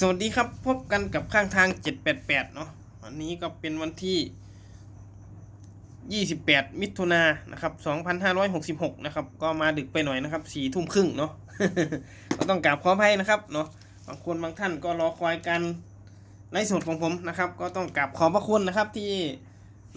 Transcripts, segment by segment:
สวัสดีครับพบกันกับข้างทาง 788 เนาะวันนี้ก็เป็นวันที่ 28 มิถุนายนนะครับ 2566 นะครับ ก็มาดึกไปหน่อยนะครับสี่ทุ่มครึ่งเนาะก็ต้องกราบขออภัยนะครับเนาะบางคนบางท่านก็รอคอยกันไลฟ์สดของผมนะครับ ก็ต้องกราบขอบพระคุณนะครับที่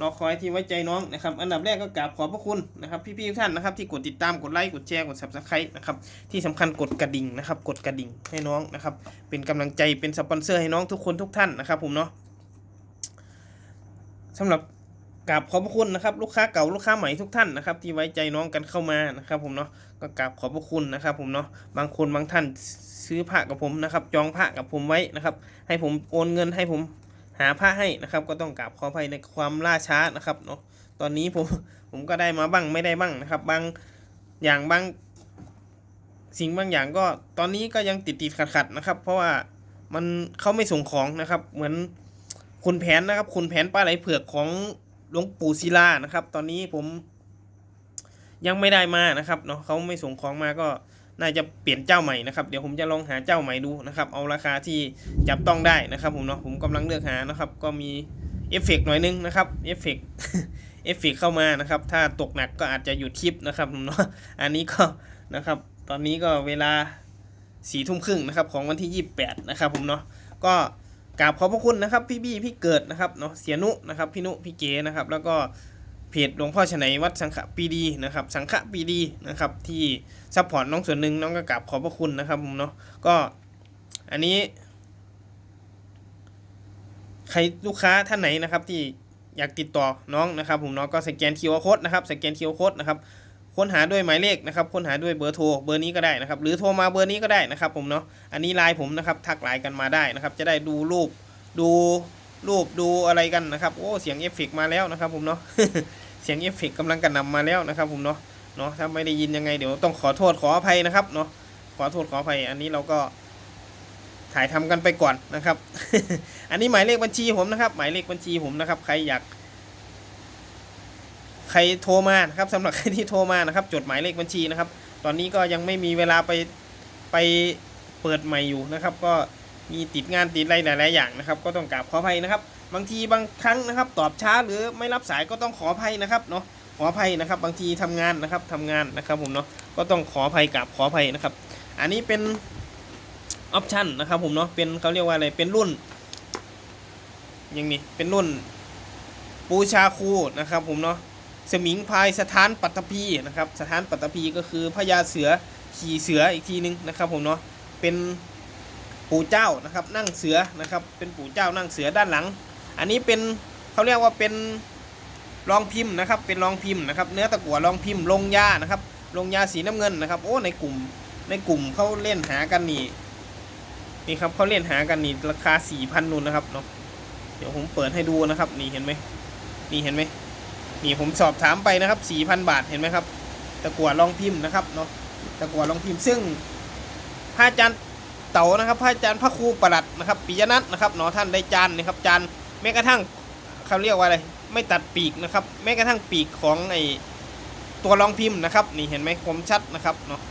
รอคอยที่ไว้ใจน้องนะครับ อันดับแรกก็กราบขอบพระคุณนะครับพี่ๆทุกท่านนะครับที่กดติดตามกดไลค์กดแชร์กด subscribe นะครับที่สำคัญกดกระดิ่งนะครับกดกระดิ่งให้น้องนะครับเป็นกำลังใจเป็นสปอนเซอร์ให้น้องทุกคนทุกท่านนะครับผมเนาะสำหรับกราบขอบพระคุณนะครับลูกค้าเก่าลูกค้าใหม่ทุกท่านนะครับที่ไว้ใจน้องกันเข้ามานะครับผมเนาะก็กราบขอบพระคุณนะครับผมเนาะบางคนบางท่านซื้อผ้ากับผมนะครับจองผ้ากับผมไว้นะครับให้ผมโอนเงินให้ผม หาผ้าให้นะครับ ก็ต้องกราบขออภัยในความล่าช้านะครับเนาะตอนนี้ผมผมก็ได้มาบ้างไม่ได้บ้างนะครับ บางอย่างบางสิ่งบางอย่างก็ตอนนี้ก็ยังติดติดขัดขัดนะครับ เพราะว่ามันเขาไม่ส่งของนะครับ เหมือนคุณแผนนะครับ คุณแผนปลาไหลเผือกของหลวงปู่ศิลานะครับ ตอนนี้ผมยังไม่ได้มานะครับเนาะเขาไม่ส่งของมาก็ น่าจะเปลี่ยนเจ้าใหม่นะครับเดี๋ยวผมจะลองหาเจ้าใหม่ดูนะครับเอาราคาที่จับต้องได้นะครับผมเนาะผมกำลังเลือกหานะครับก็มีเอฟเฟกต์หน่อยนึงนะครับเอฟเฟกต์เอฟเฟกต์เข้ามานะครับ ถ้าตกหนักก็อาจจะหยุดคลิปนะครับผมเนาะอันนี้ก็นะครับตอนนี้ก็เวลาสี่ทุ่มครึ่งนะครับของวันที่ 28 นะครับผมเนาะก็กราบขอบพระคุณนะครับพี่บี้พี่เกิดนะครับเนาะเสียนุนะครับพี่นุพี่เก๋นะครับแล้วก็เพจหลวงพ่อชนัยวัดสังฆปีดีนะครับสังฆปีดีนะครับที่ซัพพอร์ตน้องส่วนหนึ่งน้องก็กราบขอบพระคุณนะครับผมเนาะก็อันนี้ ใครลูกค้าท่านไหนนะครับ ที่อยากติดต่อน้องนะครับ ผมเนาะก็สแกน QR code นะครับสแกน QR code นะครับค้นหาด้วยหมายเลขนะครับค้นหาด้วยเบอร์โทรเบอร์นี้ก็ได้นะครับหรือโทรมาเบอร์นี้ก็ได้นะครับ ผมเนาะอันนี้ไลน์ผมนะครับทักไลน์กันมาได้นะครับ จะได้ดูรูปดูรูปดูอะไรกันนะครับ โอ้เสียงเอฟเฟกต์มาแล้วนะครับ ผมเนาะเสียงเอฟเฟกต์กำลังกระหนำมาแล้วนะครับ ผมเนาะ เนาะถ้าไม่ได้ยินยังไงเดี๋ยวต้องขอโทษขออภัยนะครับเนาะขอโทษขออภัย อันนี้เราก็ถ่ายทำกันไปก่อนนะครับ อันนี้หมายเลขบัญชีผมนะครับ หมายเลขบัญชีผมนะครับ ใครอยาก ใครโทรมานะครับสำหรับใครที่โทรมานะครับ จดหมายเลขบัญชีนะครับ ตอนนี้ก็ยังไม่มีเวลาไปไปเปิดใหม่อยู่นะครับ ก็มีติดงานติดอะไรหลาย ๆ อย่างนะครับ ก็ต้องกราบขออภัยนะครับ บางทีบางครั้งนะครับ ตอบช้าหรือไม่รับสายก็ต้องขออภัยนะครับเนาะ ขออภัยนะครับ บางทีทำงานนะครับทำงานนะครับผมเนาะก็ต้องขออภัยกราบขออภัยนะครับ อันนี้เป็นออปชันนะครับผมเนาะเป็นเขาเรียกว่าอะไรเป็นรุ่นอย่างนี้เป็นรุ่นปูชาคูนะครับผมเนาะสมิงพายสถานปัตตภีนะครับสถานปัตตภีก็คือพญาเสือขี่เสืออีกทีนึงนะครับผมเนาะเป็นปู่เจ้านะครับนั่งเสือนะครับเป็นปู่เจ้านั่งเสือด้านหลัง อันนี้เป็นเขาเรียกว่าเป็น รองพิมพ์นะครับ เป็นรองพิมพ์นะครับเนื้อตะกั่วรองพิมพ์ลงยานะครับ ลงยาสีน้ำเงินนะครับ โอ้ในกลุ่มในกลุ่มเขาเล่นหากันนี่นี่ครับเขาเล่นหากันนี่ราคาสี่พันนูนนะครับเนาะเดี๋ยวผมเปิดให้ดูนะครับ นี่เห็นไหมนี่เห็นไหมนี่ผมสอบถามไปนะครับ4,000บาทเห็นไหมครับ ตะกั่วรองพิมพ์นะครับเนาะตะกั่วรองพิมพ์ซึ่งพระอาจารย์เต๋านะครับพระอาจารย์พระครูประหลัดนะครับปิยนัทนะครับเนาะท่านได้จานนะครับจานแม้กระทั่งเขาเรียกว่าอะไร ไม่ตัดปีกนะครับ แม้กระทั่งปีกของไอตัวรองพิมพ์นะครับ นี่เห็นไหมคมชัดนะครับเนาะ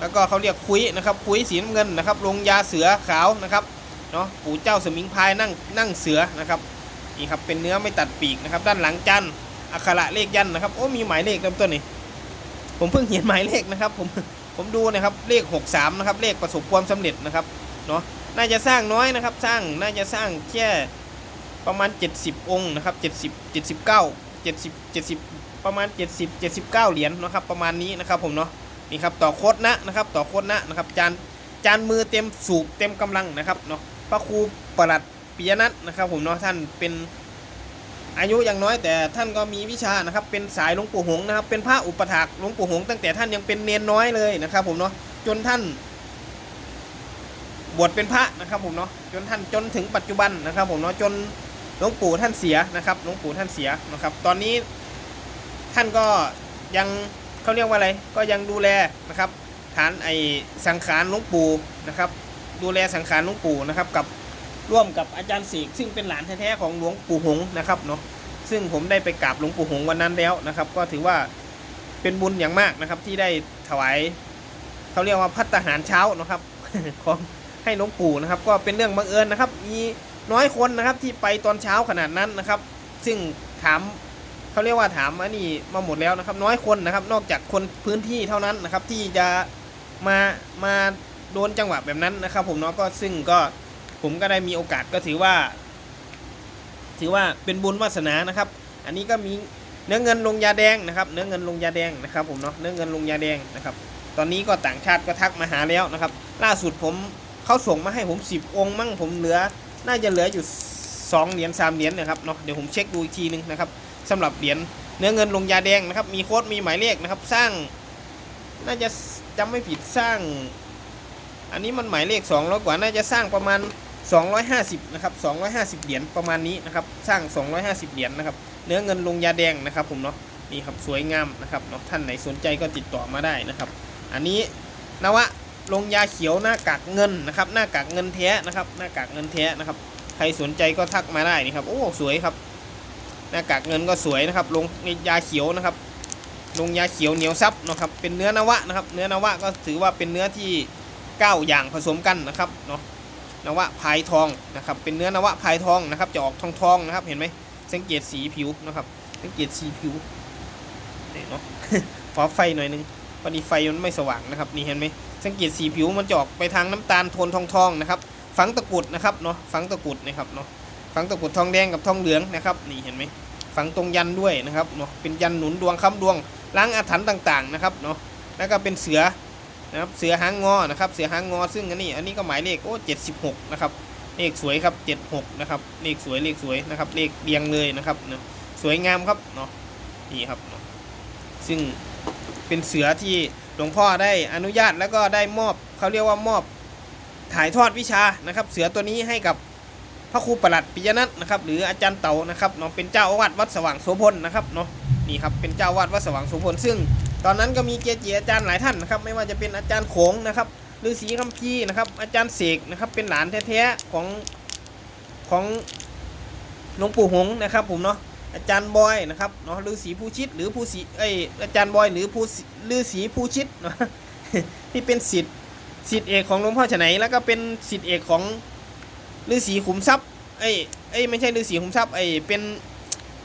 แล้วก็เขาเรียกคุยนะครับคุยสีน้ำเงินนะครับ ลงยาเสือขาวนะครับเนาะปู่เจ้าสมิงพายนั่งนั่งเสือนะครับนี่ครับเป็นเนื้อไม่ตัดปีกนะครับ ด้านหลังจันอักขระเลขยันนะครับโอ้มีหมายเลขเริ่มต้นนี่ผมเพิ่งเห็นหมายเลขนะครับผมผมดูนะครับเลข 63นะครับเลขประสบความสำเร็จนะครับเนาะน่าจะสร้างน้อยนะครับ สร้างน่าจะสร้างแค่ ประมาณ 70 องค์นะครับ 70 79 70 70 ประมาณ 70 79 เหรียญนะครับ ประมาณนี้นะครับผมเนาะนี่ครับต่อโคตรนะนะครับ ต่อโคตรนะนะครับ จานจานมือเต็มสูบเต็มกำลังนะครับเนาะพระครูประหลัดปิยนัทนะครับ ผมเนาะท่านเป็นอายุยังน้อยแต่ท่านก็มีวิชานะครับ เป็นสายหลวงปู่หงนะครับ เป็นพระอุปถากหลวงปู่หงตั้งแต่ท่านยังเป็นเนนน้อยเลยนะครับ ผมเนาะจนท่านบวชเป็นพระนะครับผมเนาะจนท่านจนถึงปัจจุบันนะครับ ผมเนาะจน หลวงปู่ท่านเสียนะครับหลวงปู่ท่านเสียนะครับ ตอนนี้ท่านก็ยังเขาเรียกว่าอะไร ก็ยังดูแลนะครับฐานไอสังขารหลวงปู่นะครับ ดูแลสังขารหลวงปู่นะครับ กับร่วมกับอาจารย์เสกซึ่งเป็นหลานแท้ๆของหลวงปู่หงนะครับเนาะซึ่งผมได้ไปกราบหลวงปู่หงวันนั้นแล้วนะครับ ก็ถือว่าเป็นบุญอย่างมากนะครับที่ได้ถวายเขาเรียกว่าพัตตาหารเช้านะครับของให้หลวงปู่นะครับ ก็เป็นเรื่องบังเอิญนะครับ มี น้อยคนนะครับที่ไปตอนเช้าขนาดนั้นนะครับ ซึ่งถามเขาเรียกว่าถามอันนี้มาหมดแล้วนะครับ น้อยคนนะครับ นอกจากคนพื้นที่เท่านั้นนะครับ ที่จะมามาโดนจังหวะแบบนั้นนะครับ ผมเนาะก็ซึ่งก็ผมก็ได้มีโอกาสก็ถือว่า ถือว่าเป็นบุญวาสนานะครับ อันนี้ก็มีเนื้อเงินลงยาแดงนะครับ เนื้อเงินลงยาแดงนะครับ ผมเนาะเนื้อเงินลงยาแดงนะครับ ตอนนี้ก็ต่างชาติก็ทักมาหาแล้วนะครับ ล่าสุดผมเขาส่งมาให้ผม10องค์มั่งผมเหลือ น่าจะเหลืออยู่2เหรียญ3เหรียญนะครับเนาะเดี๋ยวผมเช็คดูอีกทีนึงนะครับสำหรับเหรียญเนื้อเงินลงยาแดงนะครับ มีโค้ดมีหมายเลขนะครับ สร้าง น่าจะจำไม่ผิดสร้าง อันนี้มันหมายเลข200กว่าน่าจะสร้างประมาณ 250นะครับ250 เหรียญประมาณนี้นะครับ สร้าง 250 เหรียญนะครับ เนื้อเงินลงยาแดงนะครับ ผมเนาะนี่ครับสวยงามนะครับเนาะท่านไหนสนใจก็ติดต่อมาได้นะครับ อันนี้นวะ ลงยาเขียวหน้ากากเงินนะครับ หน้ากากเงินแท้นะครับ หน้ากากเงินแท้นะครับ ใครสนใจก็ทักมาได้นี่ครับ โอ้สวยครับ หน้ากากเงินก็สวยนะครับ ลงยาเขียวนะครับ ลงยาเขียวเหนียวซับนะครับ เป็นเนื้อนวะนะครับ เนื้อนวะก็ถือว่าเป็นเนื้อที่เก้าอย่างผสมกันนะครับเนาะนวะพายทองนะครับ เป็นเนื้อนวะพายทองนะครับ จะออกทองทองนะครับ เห็นไหมสังเกตสีผิวนะครับ สังเกตสีผิวนี่เนาะขอไฟหน่อยนึงพอดีไฟมันไม่สว่างนะครับ นี่เห็นไหม สังเกตสีผิวมันจะออกไปทางน้ำตาลโทนทองทองๆนะครับ ฝังตะกุดนะครับเนาะฝังตะกุดนะครับเนาะฝังตะกุดทองแดงกับทองเหลืองนะครับนี่เห็นไหมฝังตรงยันด้วยนะครับเนาะเป็นยันหนุนดวงค้ำดวงล้างอาถรรพ์ต่างๆนะครับเนาะแล้วก็เป็นเสือนะครับเสือหางงอนะครับเสือหางงอซึ่งอันนี้อันนี้ก็หมายเลขโอ้เจ็ดสิบหกนะครับเลขสวยครับเจ็ดหกนะครับเลขสวยเลขสวยนะครับเลขเรียงเลยนะครับเนาะสวยงามครับเนาะนี่ครับเนาะซึ่งเป็นเสือที่ หลวงพ่อได้อนุญาตแล้วก็ได้มอบเขาเรียกว่ามอบถ่ายทอดวิชานะครับ เสือตัวนี้ให้กับพระครูประหลัดปิยนัทนะครับหรืออาจารย์เต๋านะครับเนาะเป็นเจ้าอาวาสวัดสว่างโสพลนะครับเนาะนี่ครับเป็นเจ้าอาวาสวัดสว่างโสพลซึ่ง ตอนนั้นก็มีเกจิอาจารย์หลายท่านนะครับไม่ว่าจะเป็นอาจารย์โขงนะครับฤาษีคัมภีร์นะครับอาจารย์เสกนะครับเป็นหลานแท้ๆของของหลวงปู่หงส์นะครับผมเนาะ อาจารย์บอยนะครับเนาะฤาษีภูชิตหรือภูศีเอ้ยอาจารย์บอยหรือภูศิฤาษีภูชิตเนาะที่เป็นศิษย์สิทธิเอกของหลวงพ่อฉไหนแล้วก็เป็นสิทธิเอกของฤาษีขุมทรัพย์เอ้ยเอ้ยไม่ใช่ฤาษีขุมทรัพย์ไอ้ยเป็น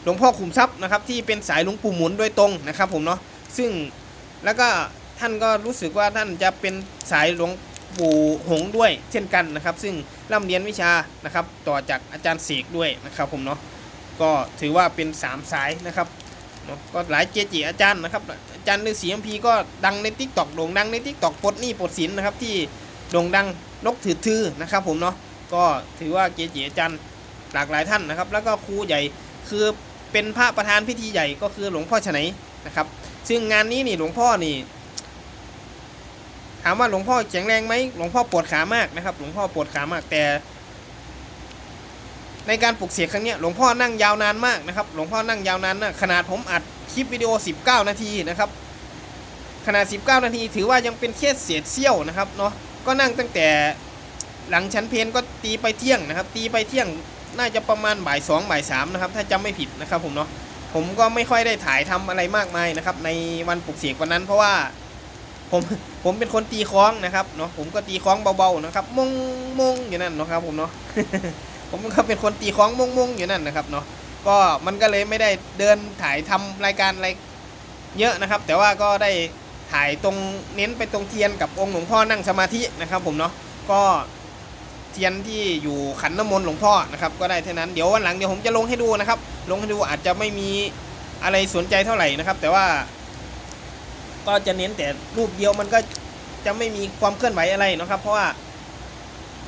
หลวงพ่อขุมทรัพย์นะครับที่เป็นสายหลวงปู่หมุนโดยตรงนะครับผมเนาะซึ่งแล้วก็ท่านก็รู้สึกว่าท่านจะเป็นสายหลวงปู่หงด้วยเช่นกันนะครับ ซึ่งร่ำเรียนวิชานะครับต่อจากอาจารย์เสกด้วยนะครับผมเนาะ ก็ถือว่าเป็นสามสายนะครับเนาะก็หลายเกจิอาจารย์นะครับอาจารย์ฤาษีอัมพีก็ดังในทิกตอกโด่งดังในทิกตอกปลดหนี้ปลดสินนะครับที่โด่งดังนกถือทือนะครับผมเนาะก็ถือว่าเกจิอาจารย์หลากหลายท่านนะครับ แล้วก็ครูใหญ่คือเป็นพระประธานพิธีใหญ่ก็คือหลวงพ่อฉไหนนะครับ ซึ่งงานนี้นี่หลวงพ่อนี่ถามว่าหลวงพ่อแข็งแรงไหมหลวงพ่อปวดขามากนะครับ หลวงพ่อปวดขามากแต่ ในการปลุกเสกครั้งนี้หลวงพ่อนั่งยาวนานมากนะครับ หลวงพ่อนั่งยาวนานนะขนาดผมอัดคลิปวิดีโอ 19 นาทีนะครับ ขนาด 19 นาที ถือว่ายังเป็นแค่เศษเสี้ยวนะครับเนาะ ก็นั่งตั้งแต่หลังชั้นเพลนก็ตีไปเที่ยงนะครับ ตีไปเที่ยงน่าจะประมาณบ่ายสองบ่ายสามนะครับ ถ้าจำไม่ผิดนะครับผมเนาะ ผมก็ไม่ค่อยได้ถ่ายทำอะไรมากมายนะครับ ในวันปลุกเสกวันนั้น เพราะว่าผมผมเป็นคนตีคล้องนะครับเนาะ ผมก็ตีคล้องเบาๆนะครับ มงมงอยู่นั่นนะครับผมเนาะ ผมก็เป็นคนตีคล้องมุงมงอยู่นั่นนะครับเนาะก็มันก็เลยไม่ได้เดินถ่ายทำรายการอะไรเยอะนะครับ แต่ว่าก็ได้ถ่ายตรงเน้นไปตรงเทียนกับองค์หลวงพ่อนั่งสมาธินะครับ ผมเนาะก็เทียนที่อยู่ขันน้ำมนต์หลวงพ่อนะครับก็ได้เท่านั้นเดี๋ยววันหลังเดี๋ยวผมจะลงให้ดูนะครับ ลงให้ดูอาจจะไม่มีอะไรสนใจเท่าไหร่นะครับ แต่ว่าก็จะเน้นแต่รูปเดียวมันก็จะไม่มีความเคลื่อนไหวอะไรนะครับ เพราะว่า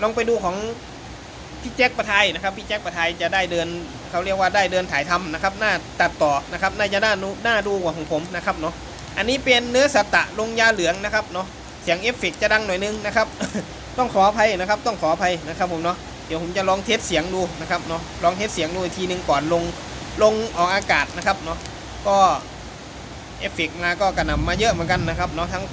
ลองไปดูของ พี่แจ็คประไทยนะครับพี่แจ็คประไทยจะได้เดินเขาเรียกว่าได้เดินถ่ายทำนะครับหน้าตัดต่อนะครับน่าจะน่าดูน่าดูกว่าของผมนะครับเนาะอันนี้เป็นเนื้อสตะลงยาเหลืองนะครับเนาะเสียงเอฟเฟกต์จะดังหน่อยนึงนะครับต้องขออภัยนะครับต้องขออภัยนะครับผมเนาะเดี๋ยวผมจะลองเทสเสียงดูนะครับเนาะลองเทสเสียงดูอีกทีนึงก่อนลงลงออกอากาศนะครับเนาะก็เอฟเฟกต์มาก็กระหน่ำมาเยอะเหมือนกันนะครับเนาะทั้ง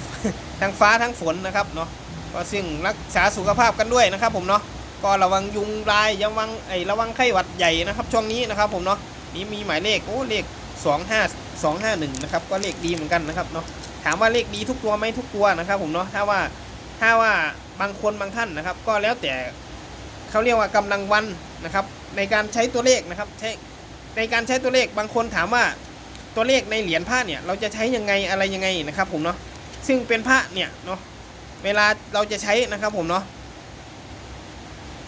ทั้งฟ้าทั้งฝนนะครับเนาะก็ซึ่งรักษาสุขภาพกันด้วยนะครับผมเนาะ ก็ระวังยุงลายระวังไอ้ระวังไข้หวัดใหญ่นะครับช่วงนี้นะครับผมเนาะนี่มีหมายเลขโอ้เลขสองห้าสองห้าหนึ่งนะครับก็เลขดีเหมือนกันนะครับเนาะถามว่าเลขดีทุกตัวไหมทุกตัวนะครับผมเนาะถ้าว่าถ้าว่าบางคนบางท่านนะครับ ก็แล้วแต่เขาเรียกว่ากำลังวันนะครับ ในการใช้ตัวเลขนะครับใช้ในการใช้ตัวเลขบางคนถามว่าตัวเลขในเหรียญพระเนี่ยเราจะใช้ยังไงอะไรยังไงนะครับผมเนาะซึ่งเป็นพระเนี่ยเนาะเวลาเราจะใช้นะครับผมเนาะ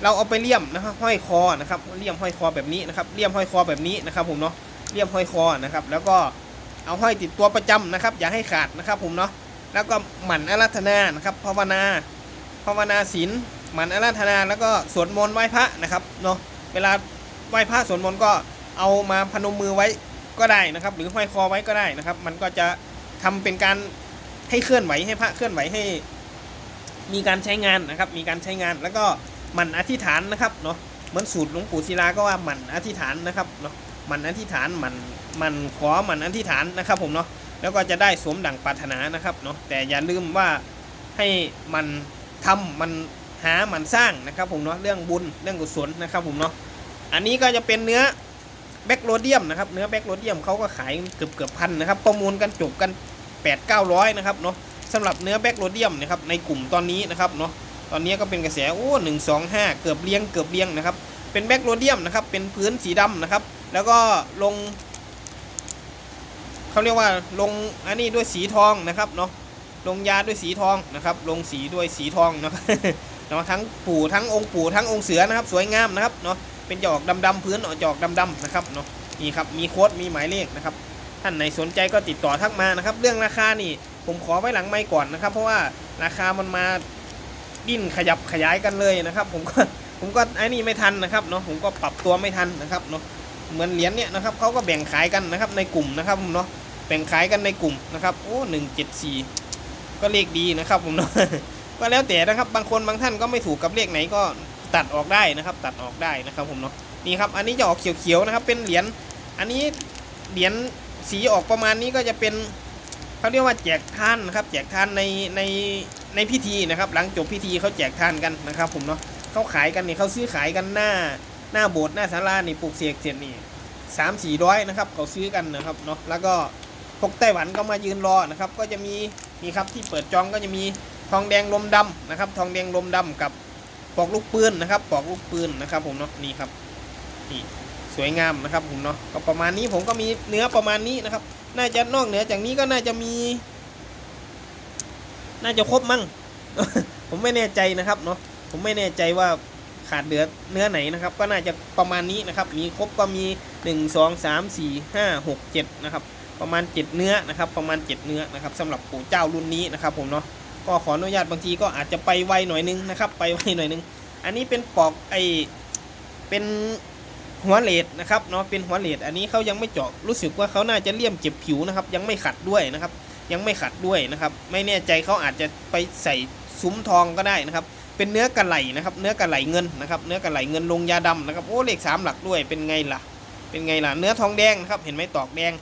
เราเอาไปเลี่ยมนะครับห้อยคอนะครับเลี่ยมห้อยคอแบบนี้นะครับเลี่ยมห้อยคอแบบนี้นะครับ ผมเนาะเลี่ยมห้อยคอนะครับ แล้วก็เอาห้อยติดตัวประจำนะครับ อย่าให้ขาดนะครับ ผมเนาะแล้วก็หมั่นอารัธนานะครับภาวนาภาวนาศีลหมั่นอารัธนาแล้วก็สวดมนต์ไหว้พระนะครับเนาะเวลาไหว้พระสวดมนต์ก็เอามาพนมมือไว้ก็ได้นะครับ หรือห้อยคอไว้ก็ได้นะครับ มันก็จะทำเป็นการให้เคลื่อนไหวให้พระเคลื่อนไหวให้ มีการใช้งานนะครับ มีการใช้งานแล้วก็ มันอธิษฐานนะครับเนาะเหมือนสูตรหลวงปู่ศิลาก็ว่ามันอธิษฐานนะครับเนาะมันอธิษฐานมันมันขอมันอธิษฐานนะครับผมเนาะแล้วก็จะได้สมดั่งปรารถนานะครับเนาะแต่อย่าลืมว่าให้มันทำมันหามันสร้างนะครับผมเนาะเรื่องบุญเรื่องกุศลนะครับผมเนาะอันนี้ก็จะเป็นเนื้อแบคโรเดียมนะครับเนื้อแบคโรเดียมเขาก็ขายเกือบเกือบพันนะครับประมูลกันจบกัน8 9 0 0นะครับเนาะสำหรับเนื้อแบคโรเดียมนะครับในกลุ่มตอนนี้นะครับเนาะ ตอนนี้ก็เป็นกระแสโอ้หนึ่งสองห้าเกือบเลี้ยงเกือบเลี้ยงนะครับ เป็นแบคโรเดียมนะครับ เป็นพื้นสีดำนะครับ แล้วก็ลงเขาเรียกว่าลงอันนี้ด้วยสีทองนะครับเนาะลงยาด้วยสีทองนะครับ ลงสีด้วยสีทองนะครับเนาะทั้งปู่ทั้งองค์ปู่ทั้งองค์เสือนะครับ สวยงามนะครับเนาะเป็นจอกดำๆพื้นออกจะออกดำๆนะครับเนาะนี่ครับมีโค้ดมีหมายเลขนะครับท่านไหนสนใจก็ติดต่อทักมานะครับ เรื่องราคานี่ผมขอไว้หลังไม่ก่อนนะครับ เพราะว่าราคามันมา ดิ้นขยับขยายกันเลยนะครับ ผมก็ผมก็ไอ้นี่ไม่ทันนะครับเนาะผมก็ปรับตัวไม่ทันนะครับเนาะเหมือนเหรียญเนี่ยนะครับเขาก็แบ่งขายกันนะครับในกลุ่มนะครับผมเนาะแบ่งขายกันในกลุ่มนะครับโอ้หนึ่งเจ็ดสี่ก็เลขดีนะครับผมเนาะก็แล้วแต่นะครับบางคนบางท่านก็ไม่ถูกกับเลขไหนก็ตัดออกได้นะครับ ตัดออกได้นะครับผมเนาะนี่ครับอันนี้จะออกเขียวๆนะครับ เป็นเหรียญอันนี้เหรียญสีออกประมาณนี้ก็จะเป็น เขาเรียกว่าแจกทานนะครับ แจกทานในในในพิธีนะครับ หลังจบพิธีเขาแจกทานกันนะครับ ผมเนาะเขาขายกันนี่เขาซื้อขายกันหน้าหน้าโบสถ์หน้าศาลานี่ปลูกเสกเสร็จนี่สามสี่ร้อยนะครับเขาซื้อกันนะครับเนาะแล้วก็พวกไต้หวันก็มายืนรอนะครับ ก็จะมีนี่ครับที่เปิดจองก็จะมีทองแดงลมดำนะครับ ทองแดงลมดำกับปอกลูกปืนนะครับปอกลูกปืนนะครับ ผมเนาะนี่ครับนี่สวยงามนะครับผมเนาะก็ประมาณนี้ผมก็มีเนื้อประมาณนี้นะครับ น่าจะนอกเหนือจากนี้ก็น่าจะมี น่าจะครบมั้ง ผมไม่แน่ใจนะครับเนาะ ผมไม่แน่ใจว่าขาดเหลือเนื้อไหนนะครับ ก็น่าจะประมาณนี้นะครับ มีครบก็มี 1 2 3 4 5 6 7นะครับ ประมาณ 7 เนื้อนะครับ ประมาณ 7 เนื้อนะครับสำหรับปู่เจ้ารุ่นนี้นะครับ ผมเนาะ ก็ขออนุญาตบางทีก็อาจจะไปไวหน่อยนึงนะครับ ไปไวหน่อยนึง อันนี้เป็นปอกไอเป็น หัวเลดนะครับเนาะเป็นหัวเลดอันนี้เขายังไม่เจาะรู้สึกว่าเขาน่าจะเลี่ยมเจ็บผิวนะครับ ยังไม่ขัดด้วยนะครับ ยังไม่ขัดด้วยนะครับ ไม่แน่ใจเขาอาจจะไปใส่ซุ้มทองก็ได้นะครับ เป็นเนื้อกระไหลนะครับ เนื้อกระไหลเงินนะครับ เนื้อกระไหลเงินลงยาดำนะครับโอ้เลขสามหลักด้วยเป็นไงล่ะ เป็นไงล่ะ เนื้อทองแดงนะครับ เห็นไหมตอกแดง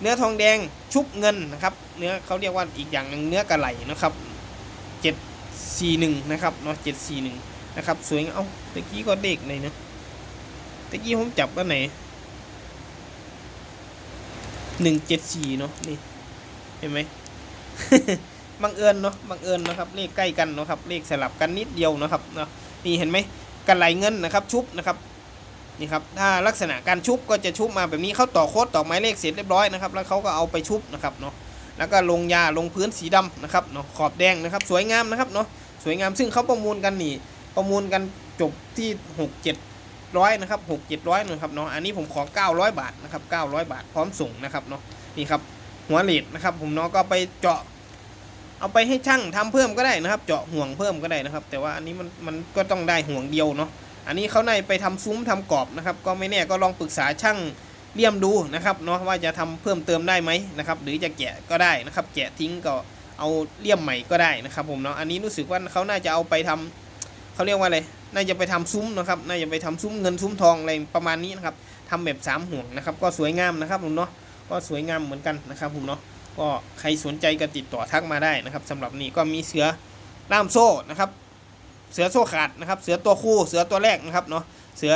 เนื้อทองแดงชุบเงินนะครับ เนื้อเขาเรียกว่าอีกอย่างหนึ่งเนื้อกระไหลนะครับเจ็ดสี่หนึ่งนะครับเนาะเจ็ดสี่หนึ่งนะครับสวยงามเอ้าตะกี้ก็เด็กเลยนะ ตะกี้ผมจับก็ไหนหนึ่งเจ็ดสี่เนาะนี่ เห็นไหมบังเอิญเนาะบังเอิญนะครับ เลขใกล้กันเนาะครับ เลขสลับกันนิดเดียวนะครับเนาะนี่เห็นไหมกันไหลเงินนะครับ ชุบนะครับนี่ครับถ้าลักษณะการชุบก็จะชุบมาแบบนี้เขาต่อโค้ดต่อหมายเลขเสร็จเรียบร้อยนะครับ แล้วเขาก็เอาไปชุบนะครับเนาะแล้วก็ลงยาลงพื้นสีดำนะครับเนาะขอบแดงนะครับ สวยงามนะครับเนาะสวยงามซึ่งเขาประมูลกันนี่ ประมูลกันจบที่หกเจ็ด ร้อยนะครับหกเจ็ดร้อยนะครับเนาะอันนี้ผมขอเก้าร้อยบาทนะครับเก้าร้อยบาทพร้อมส่งนะครับเนาะนี่ครับหัวเลดนะครับ ผมเนาะก็ไปเจาะ เอาไปให้ช่างทำเพิ่มก็ได้นะครับ เจาะห่วงเพิ่มก็ได้นะครับ แต่ว่าอันนี้มันมันก็ต้องได้ห่วงเดียวเนาะอันนี้เขาในไปทำซุ้มทำกรอบนะครับ ก็ไม่แน่ก็ลองปรึกษาช่างเลี่ยมดูนะครับเนาะว่าจะทำเพิ่มเติมได้ไหมนะครับหรือจะแกะก็ได้นะครับ แกะทิ้งก็เอาเลี่ยมใหม่ก็ได้นะครับ ผมเนาะอันนี้รู้สึกว่าเขาน่าจะเอาไปทำเขาเรียกว่าอะไร น่าจะไปทำซุ้มนะครับน่าจะไปทำซุ้มเงินซุ้มทองอะไรประมาณนี้นะครับทำแบบสามห่วงนะครับ ก็สวยงามนะครับผมเนาะก็สวยงามเหมือนกันนะครับผมเนาะก็ใครสนใจก็ติดต่อทักมาได้นะครับสำหรับนี่ก็มีเสือล่ามโซ่นะครับ เสือโซ่ขาดนะครับ เสือตัวคู่เสือตัวแรกนะครับเนาะเสือ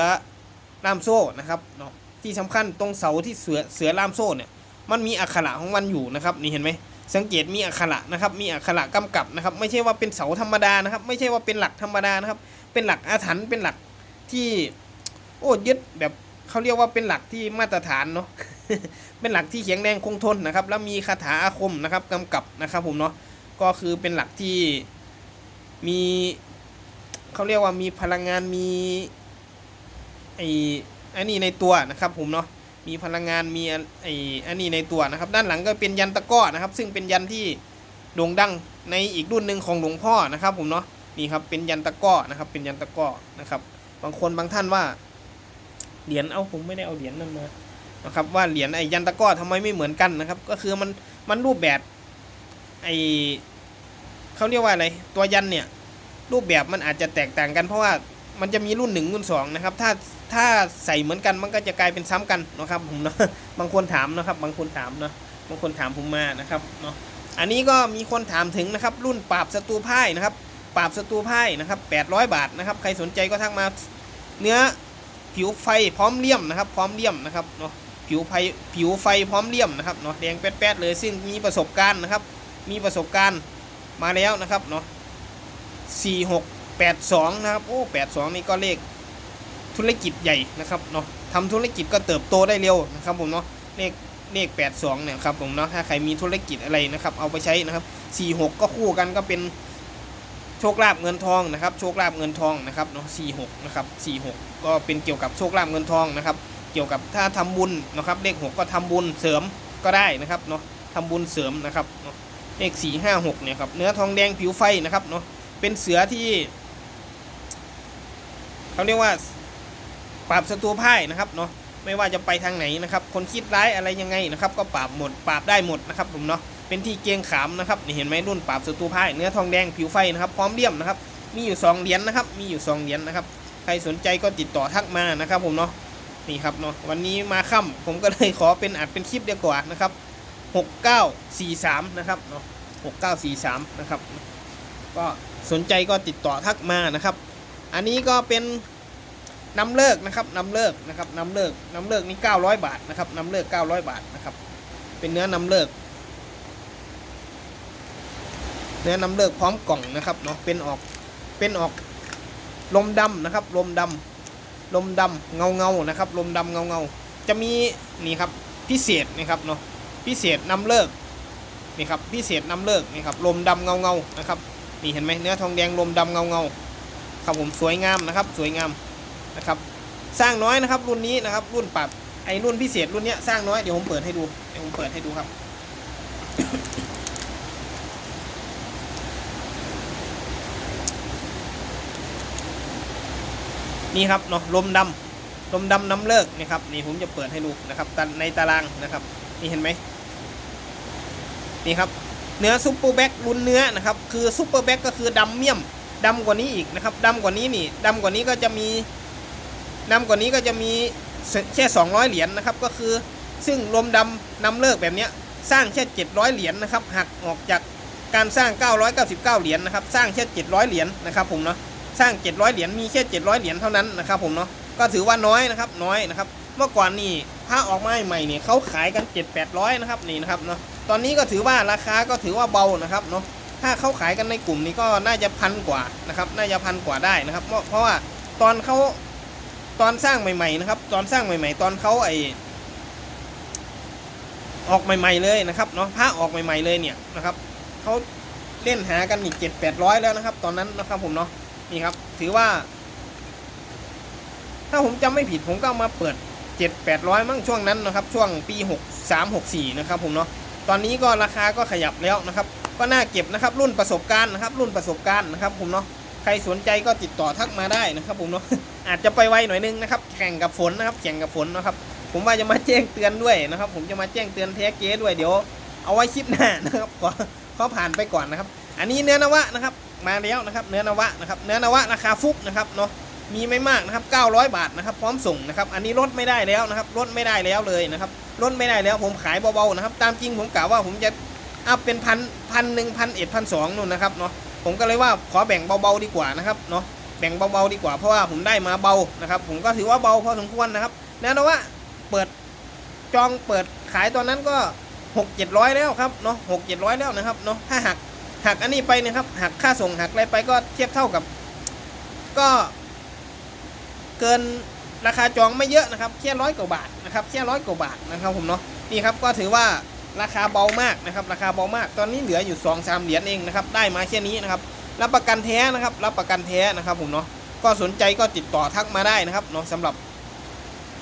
ล่ามโซ่นะครับเนาะที่สำคัญตรงเสาที่เสือเสือล่ามโซ่เนี่ยมันมีอักขระของมันอยู่นะครับนี่เห็นไหมสังเกตมีอักขระนะครับ มีอักขระกำกับนะครับ ไม่ใช่ว่าเป็นเสาธรรมดานะครับ ไม่ใช่ว่าเป็นหลักธรรมดานะครับ เป็นหลักอาถรรพ์เป็นหลักที่ โอ้ยึดแบบเขาเรียกว่าเป็นหลักที่มาตรฐานเนาะเป็นหลักที่แข็งแรงคงทนนะครับ แล้วมีคาถาอาคมนะครับกำกับนะครับผมเนาะก็คือเป็นหลักที่มีเขาเรียกว่ามีพลังงานมีไอ้อันนี้ในตัวนะครับผมเนาะมีพลังงานมีไอ้อันนี้ในตัวนะครับ ด้านหลังก็เป็นยันตะก้อนะครับ ซึ่งเป็นยันที่โด่งดังในอีกรุ่นหนึ่งของหลวงพ่อนะครับผมเนาะ นี่ครับเป็นยันตะก้อนะครับ เป็นยันตะก้อนะครับ บางคนบางท่านว่าเหรียญเอาผมไม่ได้เอาเหรียญนั่นมานะครับว่าเหรียญไอ้ยันตะก้อทำไมไม่เหมือนกันนะครับ ก็คือมันมันรูปแบบไอ้เขาเรียกว่าอะไรตัวยันเนี่ยรูปแบบมันอาจจะแตกต่างกัน เพราะว่ามันจะมีรุ่นหนึ่งรุ่นสองนะครับถ้าถ้าใส่เหมือนกันมันก็จะกลายเป็นซ้ำกันนะครับผมเนาะบางคนถามนะครับ บางคนถามเนาะบางคนถามผมมานะครับเนาะอันนี้ก็มีคนถามถึงนะครับ รุ่นปราบศัตรูพ่ายนะครับ ปราบศัตรูพ่ายนะครับ800 บาทนะครับ ใครสนใจก็ทักมาเนื้อผิวไฟพร้อมเลี่ยมนะครับ พร้อมเลี่ยมนะครับเนาะผิวไฟผิวไฟพร้อมเลี่ยมนะครับเนาะแดงแป๊ดๆเลยซึ่งมีประสบการณ์นะครับ มีประสบการณ์มาแล้วนะครับเนาะ4682นะครับโอ้82นี่ก็เลขธุรกิจใหญ่นะครับเนาะทำธุรกิจก็เติบโตได้เร็วนะครับผมเนาะเลขเลข 82 เนี่ยครับผมเนาะถ้าใครมีธุรกิจอะไรนะครับ เอาไปใช้นะครับ 46 ก็คู่กันก็เป็น โชคลาภเงินทองนะครับโชคลาภเงินทองนะครับเนาะ46นะครับ46ก็เป็นเกี่ยวกับโชคลาภเงินทองนะครับ เกี่ยวกับถ้าทำบุญนะครับเลข6ก็ทำบุญเสริมก็ได้นะครับเนาะทำบุญเสริมนะครับเนาะเลข456เนี่ยครับเนื้อทองแดงผิวไฟนะครับเนาะเป็นเสือที่เขาเรียกว่าปราบศัตรูพ่ายนะครับเนาะไม่ว่าจะไปทางไหนนะครับ คนคิดร้ายอะไรยังไงนะครับ ก็ปราบหมดปราบได้หมดนะครับผมเนาะ เป็นที่เกรงขามนะครับนี่เห็นไหมรุ่นปราบศัตรูพ่ายเนื้อทองแดงผิวไฟนะครับพร้อมเลี่ยมนะครับมีอยู่สองเหรียญนะครับมีอยู่สองเหรียญนะครับใครสนใจก็ติดต่อทักมานะครับผมเนาะนี่ครับเนาะวันนี้มาค่ำผมก็เลยขอเป็นอัดเป็นคลิปเดียวกว่านะครับ6943นะครับเนาะ6943นะครับก็สนใจก็ติดต่อทักมานะครับ อันนี้ก็เป็นนำเลิกนะครับนำเลิกนะครับนำเลิกนำเลิกนี่900 บาทนะครับนำเลิก900 บาทนะครับเป็นเนื้อนำเลิก เนื้อนำเลิกพร้อมกล่องนะครับเนาะเป็นออกเป็นออกลมดำนะครับลมดำลมดำเงาเงานะครับลมดำเงาเงาจะมีนี่ครับพิเศษนะครับเนาะพิเศษนำเลิกนี่ครับพิเศษนำเลิกนี่ครับลมดำเงาเงานะครับนี่เห็นไหมเนื้อทองแดงลมดำเงาเงาครับผมสวยงามนะครับสวยงามนะครับสร้างน้อยนะครับรุ่นนี้นะครับรุ่นปรับไอ้รุ่นพิเศษรุ่นเนี้ยสร้างน้อยเดี๋ยวผมเปิดให้ดูเดี๋ยวผมเปิดให้ดูครับ นี่ครับเนาะลมดำลมดำน้ำเลิกนี่ครับนี่ผมจะเปิดให้ดูนะครับในตารางนะครับนี่เห็นไหมนี่ครับเนื้อซุปเปอร์แบ็กรุ่นเนื้อนะครับคือซุปเปอร์แบ็กก็คือดำเมี่ยมดำกว่านี้อีกนะครับดำกว่านี้นี่ดำกว่านี้ก็จะมีดำกว่านี้ก็จะมีแค่ 200 เหรียญนะครับก็คือซึ่งลมดำนำเลิกแบบนี้สร้างแค่700 เหรียญนะครับหักออกจากการสร้าง 999 เหรียญนะครับสร้างแค่700 เหรียญนะครับผมเนาะ สร้าง 700 เหรียญมีแค่ 700 เหรียญเท่านั้นนะครับผมเนาะก็ถือว่าน้อยนะครับน้อยนะครับ เมื่อก่อนนี่ถ้าออกมาใหม่เนี่ยเขาขายกัน7 800นะครับนี่นะครับเนาะตอนนี้ก็ถือว่าราคาก็ถือว่าเบานะครับเนาะถ้าเขาขายกันในกลุ่มนี้ก็น่าจะพันกว่านะครับน่าจะพันกว่าได้นะครับ เพราะว่าตอนเขาตอนสร้างใหม่ๆนะครับ ตอนสร้างใหม่ ๆ ตอนเขาไอออกใหม่ ๆเลยนะครับเนาะพระออกใหม่ ๆเลยเนี่ยนะครับเขาเล่นหากันอีกเจ็ดแปดร้อยแล้วนะครับ ตอนนั้นนะครับผมเนาะ นี่ครับ ถือว่า ถ้าผมจำไม่ผิดผมก็ามาเปิดเจ็ดแปดร้อยมั้งช่วงนั้นนะครับ ช่วงปีหกสามหกสี่นะครับผมเนาะตอนนี้ก็ราคาก็ขยับแล้วนะครับ ก็น่าเก็บนะครับ รุ่นประสบการณ์นะครับ รุ่นประสบการณ์นะครับผมเนาะใครสนใจก็ติดต่อทักมาได้นะครับ ผมเนาะอาจจะไปไวหน่อยนึงนะครับ แข่งกับฝนนะครับ แข่งกับฝนนะครับ ผมว่าจะมาแจ้งเตือนด้วยนะครับ ผมจะมาแจ้งเตือนแท้เก๊ด้วยเดี๋ยว เอาไว้คลิปหน้านะครับขอขอผ่านไปก่อนนะครับ อันนี้เนื้อนวะนะครับ มาแล้วนะครับ เนื้อนวะนะครับ เนื้อนวะราคาฟุกนะครับเนาะมีไม่มากนะครับ 900 บาทนะครับ พร้อมส่งนะครับ อันนี้ลดไม่ได้แล้วนะครับลดไม่ได้แล้วเลยนะครับลดไม่ได้แล้วผมขายเบาๆนะครับ ตามจริงผมกะว่าผมจะอัพเป็นพันพันหนึ่งพันเอ็ดพันสองนู่นนะครับเนาะ ผมก็เลยว่าขอแบ่งเบาๆดีกว่านะครับเนาะ แบ่งเบาๆดีกว่าเพราะว่าผมได้มาเบานะครับ ผมก็ถือว่าเบาพอสมควรนะครับแน่นอนว่าเปิดจองเปิดขายตอนนั้นก็หกเจ็ดร้อยแล้วครับเนาะหกเจ็ดร้อยแล้วนะครับเนาะ ถ้าหัก หักอันนี้ไปนะครับหักค่าส่งหักอะไรไปก็เทียบเท่ากับ ก็ เกินราคาจองไม่เยอะนะครับแค่ร้อยกว่าบาทนะครับแค่ร้อยกว่าบาทนะครับผมเนาะนี่ครับก็ถือว่าราคาเบามากนะครับ ราคาเบามาก ตอนนี้เหลืออยู่2อสามเหรียญเองนะครับ ได้มาแค่นี้นะครับ รับประกันแท้นะครับ รับประกันแท้นะครับผมเนาะก็สนใจก็ติดต่อทักมาได้นะครับเนาะสำหรับ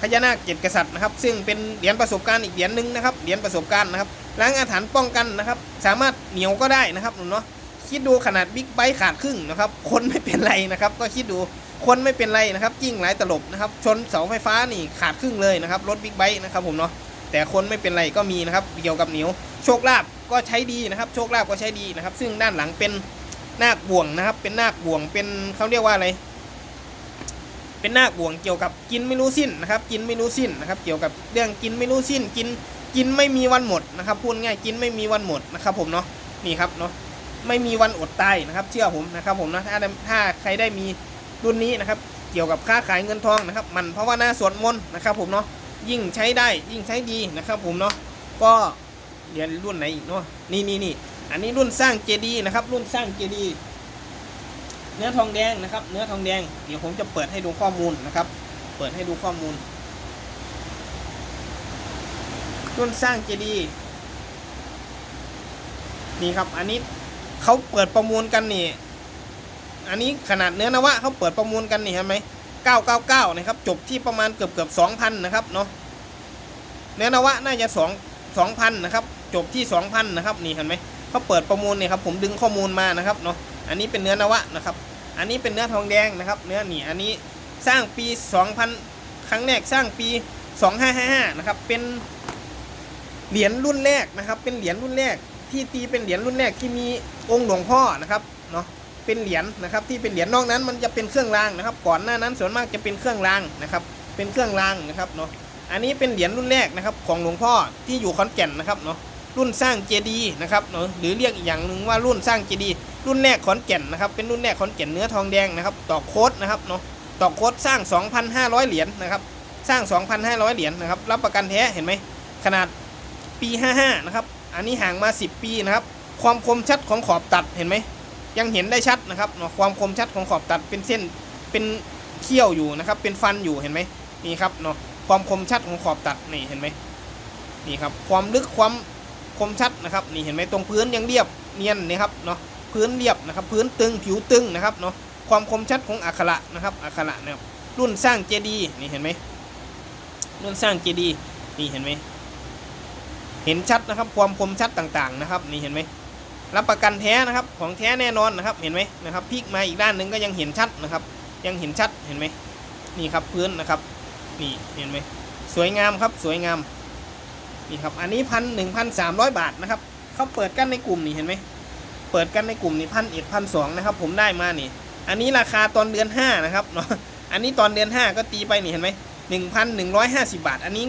พญานาคเจ็ดกษัตริย์นะครับ ซึ่งเป็นเหรียญประสบการณ์อีกเหรียญหนึ่งนะครับเหรียญประสบการณ์นะครับล้างอาถรรพ์ป้องกันนะครับ สามารถเหนียวก็ได้นะครับผมเนาะคิดดูขนาดบิ๊กไบค์ขาดครึ่งนะครับคนไม่เป็นไรนะครับก็คิดดูคนไม่เป็นไรนะครับกิ้งหลายตลบนะครับชนเสาไฟฟ้านี่ขาดครึ่งเลยนะครับรถบิ๊กไบค์นะครับผมเนาะแต่คนไม่เป็นไรก็มีนะครับเกี่ยวกับเหนียวโชคลาภก็ใช้ดีนะครับ โชคลาภก็ใช้ดีนะครับ ซึ่งด้านหลังเป็นนาคบ่วงนะครับ เป็นนาคบ่วงเป็นเขาเรียกว่าอะไร เป็นนาคบ่วงเกี่ยวกับกินไม่รู้สิ้นนะครับกินไม่รู้สิ้นนะครับเกี่ยวกับเรื่องกินไม่รู้สิ้น กินกินไม่มีวันหมดนะครับพูดง่ายกินไม่มีวันหมดนะครับผมเนาะนี่ครับเนาะไม่มีวันอดตายนะครับ เชื่อผมนะครับผมนะถ้าถ้าใครได้มีรุ่นนี้นะครับเกี่ยวกับค้าขายเงินทองนะครับ มันเพราะว่าหน้าสวดมนต์นะครับผมเนาะยิ่งใช้ได้ยิ่งใช้ดีนะครับผมเนาะก็เรียนรุ่นไหนอีกเนาะนี่นี่นี่อันนี้รุ่นสร้างเจดีย์นะครับรุ่นสร้างเจดีย์ เนื้อทองแดงนะครับ เนื้อทองแดง เดี๋ยวผมจะเปิดให้ดูข้อมูลนะครับ เปิดให้ดูข้อมูล รุ่นสร้างเจดีย์นี่ครับ อันนี้เขาเปิดประมูลกันนี่ อันนี้ขนาดเนื้อนวะเขาเปิดประมูลกันนี่เห็นไหม999นะครับ จบที่ประมาณเกือบเกือบ2,000นะครับเนาะ เนื้อนวะน่าจะ2 2,000นะครับ จบที่2,000นะครับ นี่เห็นไหมเขาเปิดประมูลเนี่ยครับ ผมดึงข้อมูลมานะครับเนาะ อันนี้เป็นเนื้อนวะนะครับ อันนี้เป็นเนื้อทองแดงนะครับ เนื้อนี่อันนี้สร้างปี 2,000 ครั้งแรกสร้างปี 2555 นะครับ เป็นเหรียญรุ่นแรกนะครับ เป็นเหรียญรุ่นแรกที่ตีเป็นเหรียญรุ่นแรกที่มีองค์หลวงพ่อนะครับเนาะเป็นเหรียญนะครับที่เป็นเหรียญนอกนั้นมันจะเป็นเครื่องรางนะครับ ก่อนหน้านั้นส่วนมากจะเป็นเครื่องรางนะครับ เป็นเครื่องรางนะครับเนาะอันนี้เป็นเหรียญรุ่นแรกนะครับของหลวงพ่อที่อยู่ขอนแก่นนะครับเนาะรุ่นสร้างเจดีย์นะครับเนาะหรือเรียกอีกอย่างหนึ่งว่ารุ่นสร้างเจดีย์ รุ่นแรกขอนแก่นนะครับ เป็นรุ่นแรกขอนแก่นเนื้อทองแดงนะครับ ต่อโค้ดนะครับเนาะ ต่อโค้ดสร้าง 2,500 เหรียญนะครับ สร้าง 2,500 เหรียญนะครับ รับประกันแท้ เห็นไหม ขนาดปี 55 นะครับ อันนี้ห่างมา 10 ปีนะครับ ความคมชัดของขอบตัด เห็นไหม ยังเห็นได้ชัดนะครับเนาะ ความคมชัดของขอบตัด เป็นเส้น เป็นเขี้ยวอยู่นะครับ เป็นฟันอยู่ เห็นไหมนี่ครับเนาะ ความคมชัดของขอบตัด นี่ เห็นไหมนี่ครับ ความลึก ความคมชัดนะครับ นี่ เห็นไหมตรงพื้นยังเรียบเนียนนะครับ เนาะ พื้นเรียบนะครับ พื้นตึงผิวตึงนะครับเนาะความคมชัดของอักขระนะครับอักขระนะครับรุ่นสร้างเจดีนี่เห็นไหมรุ่นสร้างเจดีนี่เห็นไหมเห็นชัดนะครับ ความคมชัดต่างๆนะครับ นี่เห็นไหมรับประกันแท้นะครับ ของแท้แน่นอนนะครับ เห็นไหมนะครับพลิกมาอีกด้านหนึ่งก็ยังเห็นชัดนะครับ ยังเห็นชัดเห็นไหมนี่ครับพื้นนะครับ นี่เห็นไหมสวยงามครับสวยงามนี่ครับอันนี้พันหนึ่งพันสามร้อยบาทนะครับเขาเปิดกั้นในกลุ่มนี่เห็นไหม เปิดกันในกลุ่มนี่พันเอ็ดพันสองนะครับผมได้มานี่ อันนี้ราคาตอนเดือนห้านะครับเนาะอันนี้ตอนเดือนห้าก็ตีไปนี่เห็นไหมหนึ่งพันหนึ่งร้อยห้าสิบบาท อันนี้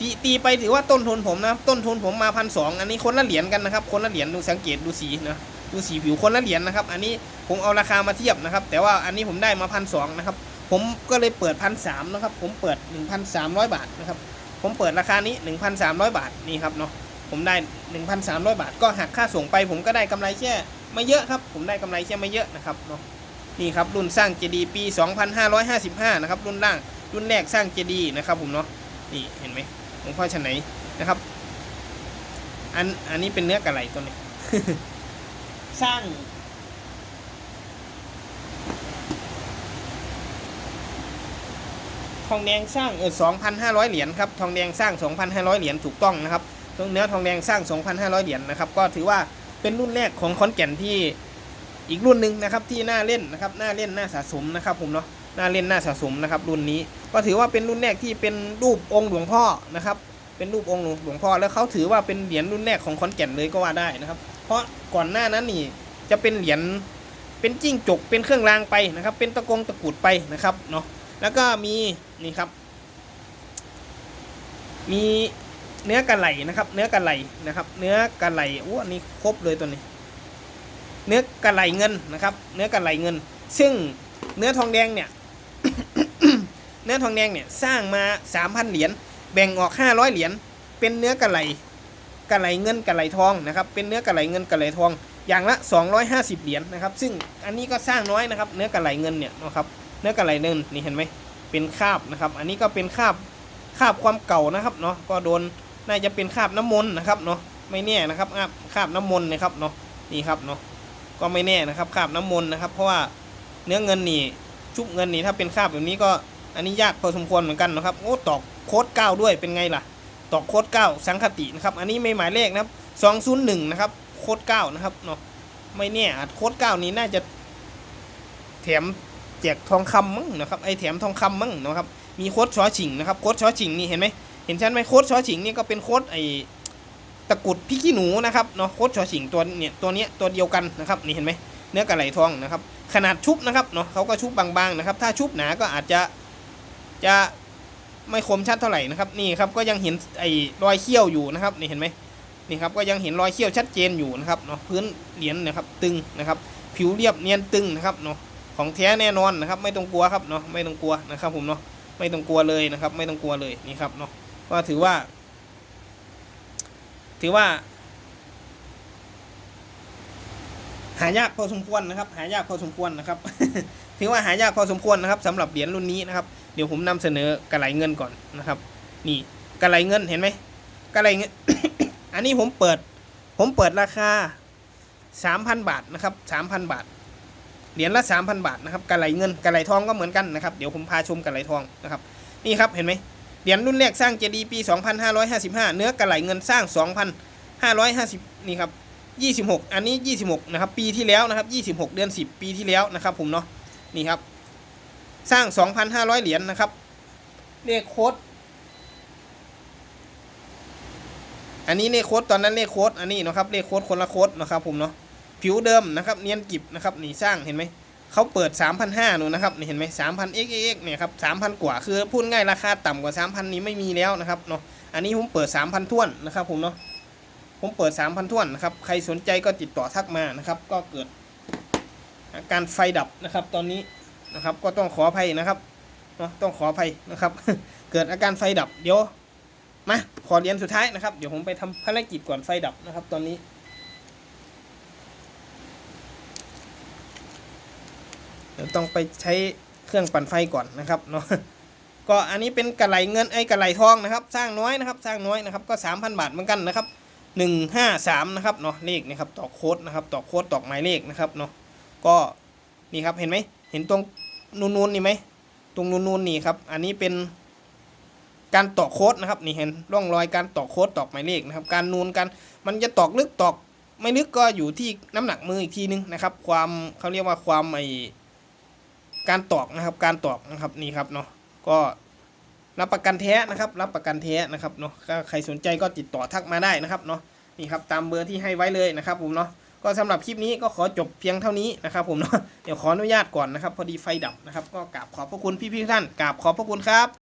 ตีตีไปถือว่าต้นทุนผมนะครับต้นทุนผมมาพันสองอันนี้คนละเหรียญกันนะครับ คนละเหรียญดูสังเกตดูสีนะดูสีผิวคนละเหรียญนะครับ อันนี้ผมเอาราคามาเทียบนะครับ แต่ว่าอันนี้ผมได้มาพันสองนะครับ ผมก็เลยเปิดพันสามนะครับ ผมเปิดหนึ่งพันสามร้อยบาทนะครับ ผมเปิดราคานี้หนึ่งพันสามร้อยบาทนี่ครับเนาะ ผมได้หนึ่งพันสามร้อยบาท ก็หักค่าส่งไป ผมก็ได้กำไรแค่ไม่เยอะครับ ผมได้กำไรแค่ไม่เยอะนะครับเนาะนี่ครับรุ่นสร้างเจดีย์ปี 2555 นะครับรุ่นล่างรุ่นแรกสร้างเจดีนะครับ ผมเนาะนี่เห็นไหมหลวงพ่อชนไหนนะครับอันอันนี้เป็นเนื้อกระไหลตัวนี้สร้าง ทองแดงสร้างเออ2,500 เหรียญครับทองแดงสร้าง 2,500 เหรียญถูกต้องนะครับ เนื้อทองแดงสร้าง 2,500 เหรียญนะครับ ก็ถือว่าเป็นรุ่นแรกของขอนแก่นที่อีกรุ่นหนึ่งนะครับที่น่าเล่นนะครับน่าเล่นน่าสะสมนะครับผมเนาะน่าเล่นน่าสะสมนะครับ รุ่นนี้ก็ถือว่าเป็นรุ่นแรกที่เป็นรูปองค์หลวงพ่อนะครับ เป็นรูปองค์หลวงพ่อแล้วเขาถือว่าเป็นเหรียญรุ่นแรกของขอนแก่นเลยก็ว่าได้นะครับ เพราะก่อนหน้านั้นนี่จะเป็นเหรียญเป็นจิ้งจกเป็นเครื่องรางไปนะครับ เป็นตะกงตะกุดไปนะครับเนาะแล้วก็มีนี่ครับ มี เนื้อกระไหลนะครับ เนื้อกระไหลนะครับ เนื้อกระไหลโอ้อันนี้ครบเลยตัวนี้ เนื้อกระไหลเงินนะครับ เนื้อกระไหลเงิน ซึ่งเนื้อทองแดงเนี่ยเนื้อทองแดงเนี่ยสร้างมา3,000เหรียญแบ่งออก 500เหรียญเป็นเนื้อกระไหลกระไหลเงินกระไหลทองนะครับ เป็นเนื้อกระไหลเงินกระไหลทอง อย่างละ 250เหรียญนะครับ ซึ่งอันนี้ก็สร้างน้อยนะครับ เนื้อกระไหลเงินเนี่ยนะครับ เนื้อกระไหลเงินนี่เห็นไหมเป็นคาบนะครับ อันนี้ก็เป็นคาบคาบความเก่านะครับเนาะก็โดน น่าจะเป็นคาบน้ำมนต์นะครับเนาะไม่แน่นะครับคาบคาบน้ำมนต์นะครับเนาะนี่ครับเนาะก็ไม่แน่นะครับคาบน้ำมนต์นะครับ เพราะว่าเนื้อเงินนี่ชุบเงินนี่ถ้าเป็นคาบแบบนี้ก็อันนี้ยากพอสมควรเหมือนกันนะครับโอ้ตอกโค้ดเก้าด้วยเป็นไงล่ะตอกโค้ดเก้าสังคตินะครับอันนี้ไม่หมายเลขนะครับสองศูนย์หนึ่งนะครับโค้ดเก้านะครับเนาะไม่แน่อาจโค้ดเก้านี้น่าจะแถมแจกทองคำมั้งนะครับไอแถมทองคำมั้งนะครับมีโค้ดชอชิงนะครับโค้ดชอชิงนี่เห็นไหม เห็นชัดไหมโค้ดชอชิงนี่ก็เป็นโค้ดไอตะกุดพี่ขี้หนูนะครับเนาะโค้ดชอชิงตัวเนี่ยตัวเนี้ยตัวเดียวกันนะครับนี่เห็นไหมเนื้อกระไหลทองนะครับ ขนาดชุบนะครับเนาะเขาก็ชุบบางๆนะครับ ถ้าชุบหนาก็อาจจะจะไม่คมชัดเท่าไหร่นะครับนี่ครับก็ยังเห็นไอ้รอยเขี้ยวอยู่นะครับนี่เห็นไหมนี่ครับก็ยังเห็นรอยเขี้ยวชัดเจนอยู่นะครับเนาะพื้นเหรียญนะครับตึงนะครับ ผิวเรียบเนียนตึงนะครับเนาะของแท้แน่นอนนะครับ ไม่ต้องกลัวครับเนาะไม่ต้องกลัวนะครับผมเนาะไม่ต้องกลัวเลยนะครับ ไม่ต้องกลัวเลยนี่ครับเนาะ ก็ถือว่า ถือว่า หายากพอสมควรนะครับ หายากพอสมควรนะครับ ถือว่าหายากพอสมควรนะครับสำหรับเหรียญรุ่นนี้นะครับ เดี๋ยวผมนำเสนอกระไหลเงินก่อนนะครับ นี่กระไหลเงินเห็นไหมกระไหลเงิน อันนี้ผมเปิด ผมเปิดราคาสามพันบาทนะครับสามพันบาทเหรียญละสามพันบาทนะครับกระไหลเงินกระไหลทองก็เหมือนกันนะครับ เดี๋ยวผมพาชมกระไหลทองนะครับ นี่ครับ เห็นไหม เหรียญรุ่นแรกสร้างเจดีปี 2555 เนื้อกระไหลเงินสร้าง 2,550 นี่ครับ 26 อันนี้ 26 นะครับ ปีที่แล้วนะครับ 26 เดือน 10 ปีที่แล้วนะครับผมเนาะ นี่ครับ สร้าง 2,500 เหรียญนะครับเลขโค้ด อันนี้เลขโค้ดตอนนั้นเลขโค้ดอันนี้นะครับเลขโค้ดคนละโค้ดนะครับผมเนาะ ผิวเดิมนะครับ เนียนกิบนะครับ นี่สร้างเห็นไหม เขาเปิด 3,500นู่นนะครับเห็นไหม3,000 x x เนี่ยครับ3,000กว่าคือพูดง่ายราคาต่ำกว่า 3,000 นี้ไม่มีแล้วนะครับเนาะอันนี้ผมเปิด 3,000ท้วนนะครับผมเนาะผมเปิด 3,000ท้วนนะครับใครสนใจก็ติดต่อทักมานะครับก็เกิดอาการไฟดับนะครับตอนนี้นะครับก็ต้องขออภัยนะครับเนาะต้องขออภัยนะครับ เกิดอาการไฟดับเดี๋ยวมาขอเรียนสุดท้ายนะครับ เดี๋ยวผมไปทำภารกิจก่อนไฟดับนะครับ ตอนนี้ เดี๋ยว ต้องไปใช้เครื่องปั่นไฟก่อนนะครับเนาะก็อันนี้เป็นกระไหลเงินไอ้กระไหลทองนะครับ สร้างน้อยนะครับ สร้างน้อยนะครับก็ 3,000 บาทเหมือนกันนะครับ 153 นะครับเนาะเลขนะครับต่อโค้ดนะครับต่อโค้ดตอกหมายเลขนะครับเนาะก็นี่ครับเห็นไหมเห็นตรงนูนๆนี่ไหมตรงนูนๆนี่ครับ อันนี้เป็นการตอกโค้ดนะครับนี่เห็นร่องรอยการตอกโค้ดตอกหมายเลขนะครับ การนูนกันมันจะตอกลึกตอกไม่ลึกก็อยู่ที่น้ำหนักมืออีกทีนึงนะครับ ความเขาเรียกว่าความไอ การตอกนะครับ การตอกนะครับนี่ครับเนาะก็รับประกันแท้นะครับ รับประกันแท้นะครับเนาะถ้าใครสนใจก็ติดต่อทักมาได้นะครับเนาะนี่ครับตามเบอร์ที่ให้ไว้เลยนะครับผมเนาะก็สำหรับคลิปนี้ก็ขอจบเพียงเท่านี้นะครับผมเนาะเดี๋ยวขออนุญาตก่อนนะครับ พอดีไฟดับนะครับ ก็กราบขอบพระคุณพี่ๆท่านกราบขอบพระคุณครับ